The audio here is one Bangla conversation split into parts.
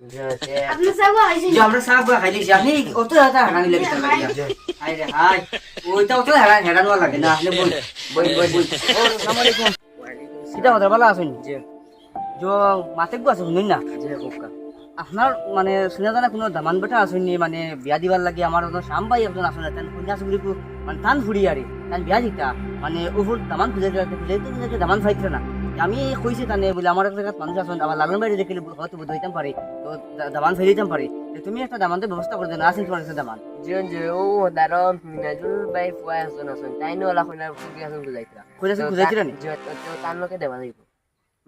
আমরা সাপ খাই দিছি আপনি অত হাতা হারানি লাগে হাই রে হাই ওইটা অত হারানো লাগে না আপনি আসসালামু আলাইকুম জি জো মাতে গো না জি আপনার মানে শুনে জানা কোনো দামান বেটা আসেননি মানে বিয়া দিবার লাগে আমার একজন শাম ভাই একজন আসেন তান কন্যা মানে টান ফুড়ি আরে তান বিয়া দিতা মানে ওপর দামান খুঁজে খুঁজে খুঁজে দামান ফাইছে না আমি কইছি তানে বলে আমার এক জায়গায় মানুষ আছেন আমার লালন বাড়ি দেখলে হয়তো বোধ হইতাম পারে। তো দামান ফেলে দিতাম পারে। তুমি একটা দামানতে ব্যবস্থা করে দেন আসেন তোমার দামান। জিয়ন যে ও দারো মিনাজুল বাই ফুয়াই হাসন হাসন তাই নো লা কইনা ফুকি হাসন বুঝাইতরা খুঁজেছে খুঁজাইছিলেন যে তো তার লোকে দেবা দিব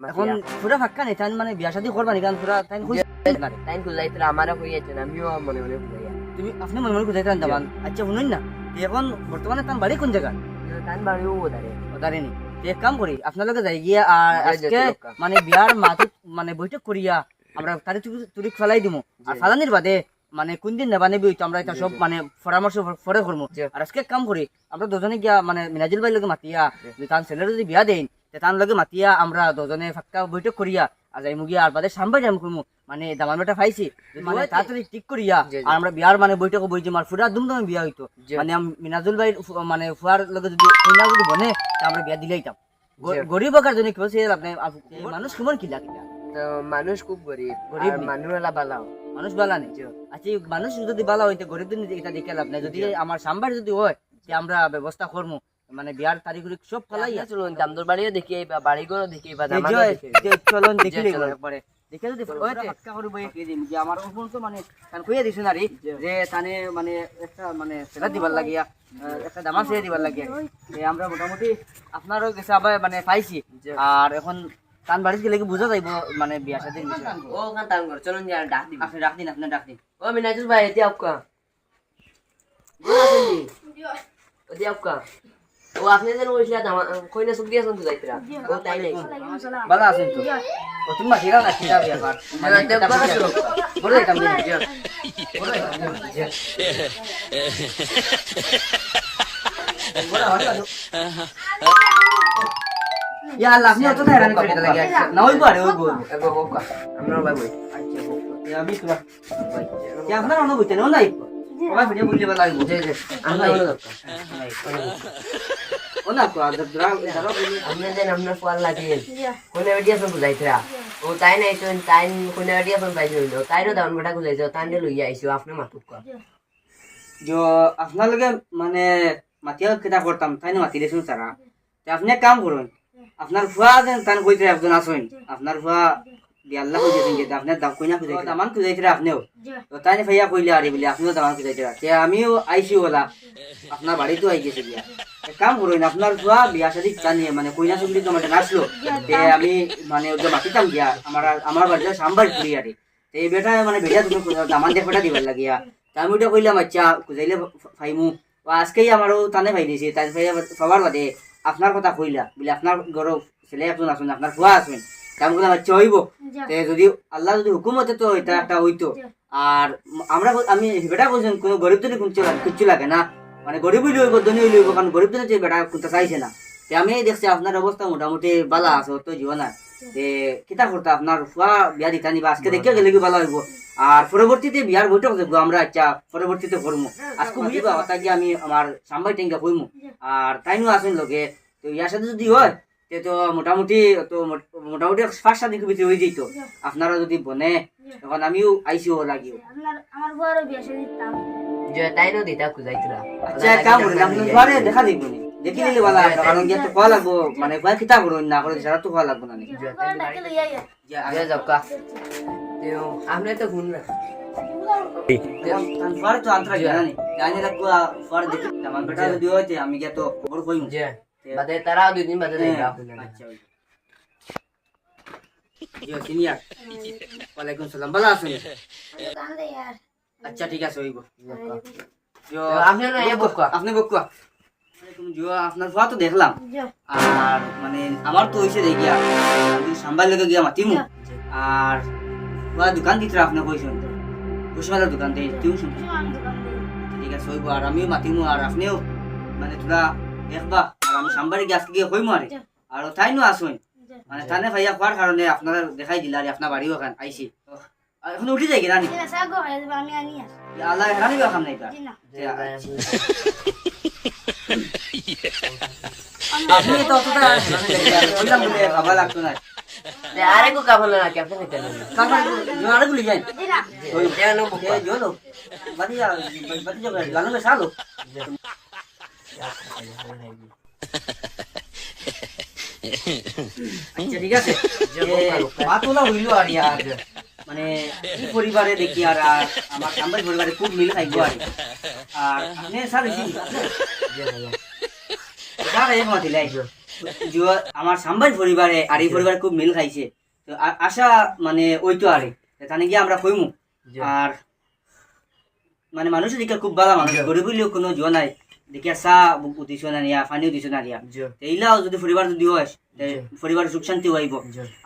এখন পুরা ফাঁকা নেই তাই মানে বিয়া শাদী করবা নি কারণ পুরা তাই খুঁজে তাই বুঝাইতরা আমারও হইয়াছে না আমিও মনে মনে বুঝাইয়া তুমি আপনি মনে মনে খুঁজাইতেন দামান? আচ্ছা শুনুন না এখন বর্তমানে তার বাড়ি কোন জায়গা তান বাড়ি ও দারে ওদারেনি এক কাম করি আপনার যাই গিয়া আর আজকে মানে বিয়ার মাতুক মানে বৈঠক করিয়া আমরা তারি তুরি ফেলাই দিমু। আর ফালানির বাদে মানে কোন দিন নেবা নেবি তো আমরা এটা সব মানে পরামর্শ পরে করব। আর আজকে কাম করি আমরা দুজনে গিয়া মানে মিনাজিল ভাই লগে মাতিয়া তার ছেলের যদি বিয়া দেন তার লগে মাতিয়া আমরা দুজনে ফাক্কা বৈঠক করিয়া আর যাই মুগিয়া আর বাদে সাম্বাই কইমু মানে দামান বেটা পাইছি। মানে তাড়াতাড়ি ঠিক করিয়া। আর আমরা বিয়ার মানে বৈঠক বই যে মার ফুরা দুমদমে বিয়া হইতো। মানে আম- মিনাজুল ভাই মানে ফুয়ার লগে যদি কইনা যদি বনে তা আমরা বিয়া দিলেইতাম। গরিব কার জন্য কেউ সে আপনি মানুষ কেমন কিলা কিলা তো মানুষ খুব গরিব। গরিব? মানুষ এলা বালাও মানুষ বালা নেই আচ্ছা মানুষ যদি বালা হইতে গরিব দিন এটা দেখে লাভ নাই। যদি আমার সাম্বার যদি হয় যে আমরা ব্যবস্থা করব মানে বিয়ার তারিখ সব ফেলাই ইয়া চলুন দামদর বাড়িও দেখি বা বাড়ি ঘরও দেখি বা দামাদও দেখি। চলন দেখিলে একবারে দেখে যদি ওই করে বই দিয়ে দিম যে আমার ওপর তো মানে কইয়া যে। তানে মানে একটা মানে সেটা দিবার লাগিয়া একটা দামা ছেড়ে দিবার লাগিয়া। আমরা মোটামুটি আপনারও গেছে আবার মানে পাইছি। আর এখন তান বাড়িতে গেলে কি বুঝা যাইব মানে বিয়া সাথে ও ওখান টান কর চলুন যা ডাক দিবি। আপনি রাখ দিন আপনি রাখ দিন। ও মিনাজুল ভাই এটি আপকা। ওটি আপকা। ও আপনি যেন ওইসলা কইনা সুখ দিয়াছেন বুঝাইতরা ও তাই নাই ভালো আছেন তো? ও তুমি মাটিরা না খিদা ব্যাপার মানে না, দেখ, ভালো আছো। বলে এটা আমি ইয়া আল্লাহ আপনি অত হেরান করে দিতে লাগে না ওই পারে ওই বল আমরা ভাই বই আচ্ছা আমি তো আপনার অনুভূতি নাই ওরা ভিডিও বললে ভালো লাগবে যে যে আমরা হলো দরকার। ও না তো আদর দ্রা দ্রা আমরা যেন আমরা ফল লাগিয়ে কোনে বেডিয়াছেন বুঝাইতরা ও তাই নাই তো তাই কোনে বেডিয়াছেন পাইছিল হইল তাইরও দাম বেটা বুঝাইছো তাইনে লইয়া আইছো আপনি মাতুক কর जो আপনার লগে মানে মাতিয়া কেটা করতাম তাই না মাতিলে শুন সারা তে আপনি এক কাম করুন আপনার ফুয়া যেন তান কইতে একজন আসুন আপনার ফুয়া কই দিয়েছেন যে আপনার দাম কইনা খুঁজে দামান খুঁজাইছে আপনিও তো তাই না ভাইয়া কইলে আরে বলে আপনিও দামান তে আমিও আইছি ওলা আপনার আই গেছে বিয়া কাম করুন আপনার ফুয়া বিয়া শাদি জানিয়ে মানে কইনা চুগলি তো আমাদের তে আমি মানে ওদের মাতিতাম গিয়া আমার আমার বাড়িতে সাম্বার করি আরে তে এই বেটা মানে বেটা তুমি দামান দিয়ে ফেটা দিবার লাগিয়া তা আমি ওটা কইলাম আচ্ছা খুঁজাইলে ফাইমু ও আজকেই আমারও টানে ফাই দিয়েছে তাই ফাই সবার বাদে আপনার কথা কইলা বলে আপনার ঘর ছেলে একজন আসুন আপনার ফুয়া আসুন তা আমি বললাম আচ্ছা হইব যদি আল্লাহ যদি হুকুম হতে তো এটা একটা হইতো। আর আমরা আমি বেটা বলছেন কোনো গরিব যদি কিচ্ছু কিচ্ছু লাগে না মানে গরিব হইলে হইব ধনী হইলে হইব কারণ গরিব যদি বেটা কোনটা চাইছে না। তে আমি দেখছি আপনার অবস্থা মোটামুটি বালা আছে তো জীবন আর। তে কিতা করতে আপনার ফুয়া বিয়া দিতা নিবা আজকে দেখে গেলে কি ভালো হইব? আর পরবর্তীতে বিয়ার বৈঠক দেখব আমরা আচ্ছা পরবর্তীতে করব আজকে বুঝিবা কথা কি আমি আমার সাম্বাই টেঙ্গা কইমু। আর তাইনও আসেন লোকে তো ইয়ার সাথে যদি হয় তে তো মোটামুটি তো মোটামুটি সাত দিনের ভিতরে হয়ে যেত। আপনারা যদি বনে তখন আমিও আইসিও লাগিও আমার বড় বিয়ে দিতাম যে তাইনো দিতা খুঁজাইতরা আচ্ছা কাম করি আপনি ঘরে দেখা দেখব নি। দেখি নিলে ভালো হয় কারণ গিয়ে তো খোয়া লাগবো মানে খোয়া খিতা করুন না করে সারা তো খোয়া লাগবো না নি। ডাকে লইয়া যে যে যাবকা। তেও আপনি তো গুণ না এখন তো আন্তরা জানা জানি লাগবো ফুয়ার দেখি। আমার বেটা যদি হয় আমি গিয়ে তো খবর কইমু। যে বাদে তারা দুই দিন বাদে যাইবা আচ্ছা জিও সিনিয়র ওয়ালাইকুম সালাম ভালো আছেন আচ্ছা ঠিক আছে হইব। জিও আপনি না এ বকা আপনি বকুয়া জিও আপনার ফুয়া তো দেখলাম। আর মানে আমার তো হয়েছে দেখিয়া আমি সাম্বার লেগে গিয়া মাতিমু আর ফুয়া দোকান দিতে আপনি কইছেন কুশমালার দোকান দেই তুই শুন দোকান ঠিক আছে হইব। আর আমিও মাতিমু আর আপনিও। মানে তোরা দেখবা আর আমি সাম্বারে গিয়ে আজকে গিয়ে হইমু আরে আর তাই নো আসুন মানে তানে ভাইয়া হওয়ার কারণে আপনারা দেখাই দিলা আর আপনার বাড়িও ওখান আইসি এখন উঠি যাই কি রানি জি না সাগো যাবে আমি আনি আসি আল্লাহ রানি বা খাম নাই আপনি তো অতটা বললাম বলে খাবার লাগতো না আরে কো না কি আপনি কেন কাকা জোয়ারে যাই জি না। ওই সালো আচ্ছা ঠিক আছে। মাতলা হইল আর ইয়ার মানে এই পরিবারে দেখি আর আর আমার সাম্বাই পরিবারে খুব মিল আর। আর আপনি স্যার স্যার এক মাতি লাই। আমার সাম্বাই পরিবারে আর এই পরিবারে খুব মিল খাইছে। তো আশা মানে ওই তো আরে তানে গিয়ে আমরা কইমু। আর মানে মানুষের দিকে খুব ভালো মানুষ। গরিব হইলেও কোনো জোয়া নাই। দেখিয়া চা উঠিছ না নিয়া পানিও দিছ না দিয়া এইলাও যদি পরিবার যদি হয় তে সুখ শান্তি হইব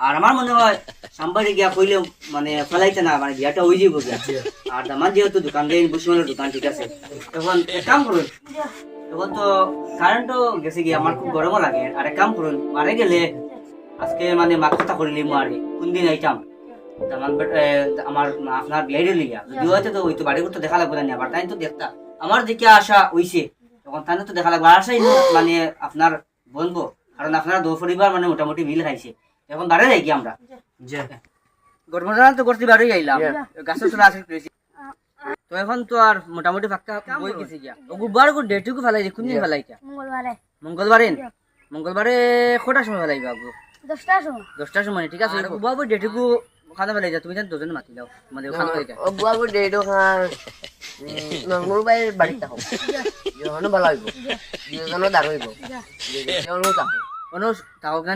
আর আমার মনে হয় সাম্বারে গিয়া কইলেও মানে ফেলাইতে না মানে বিয়াটা হয়ে যাব গিয়া। আর আমার যেহেতু দোকান দেয় বুসমানের দোকান ঠিক আছে। তখন এক কাম করুন তখন তো কারেন্টও গেছে গিয়ে আমার খুব গরমও লাগে। আর এক কাম করুন মারে গেলে আজকে মানে মাক কথা করিলি মারে কোন দিন আইতাম আমার আপনার বিয়াইরে লিয়া যদি হয়তো তো ওই তো বাড়ি তো দেখা লাগবে না আবার তাই তো দেখতা আমার দিকে আশা হইছে তখন তাই তো দেখা লাগবে। আর আশাই না মানে আপনার বলব কারণ আপনারা দো পরিবার মানে মোটামুটি মিল খাইছে। এখন বাড়ি যাই কি আমরা? তো করতে আইলাম আসে তো এখন তো আর মোটামুটি ফাঁকা বই গেছে গিয়া। ও গুবার গো ডেটুকু ফেলাই কোন দিন ফেলাইটা মঙ্গলবারে। মঙ্গলবারে? মঙ্গলবারে কটার সময় ফেলাই বাবু দশটার সময়। দশটার সময় ঠিক আছে। বাবু ডেটুকু খানা ফেলাই যা তুমি যেন দুজন মাতি দাও আমাদের খানা যা ও বাবু ডেডো খান নঙ্গুর বাইরে বাড়িতে হোক যখন ভালো হইব দুজনও দাঁড়াইব যখন তাহো থাকক জানি।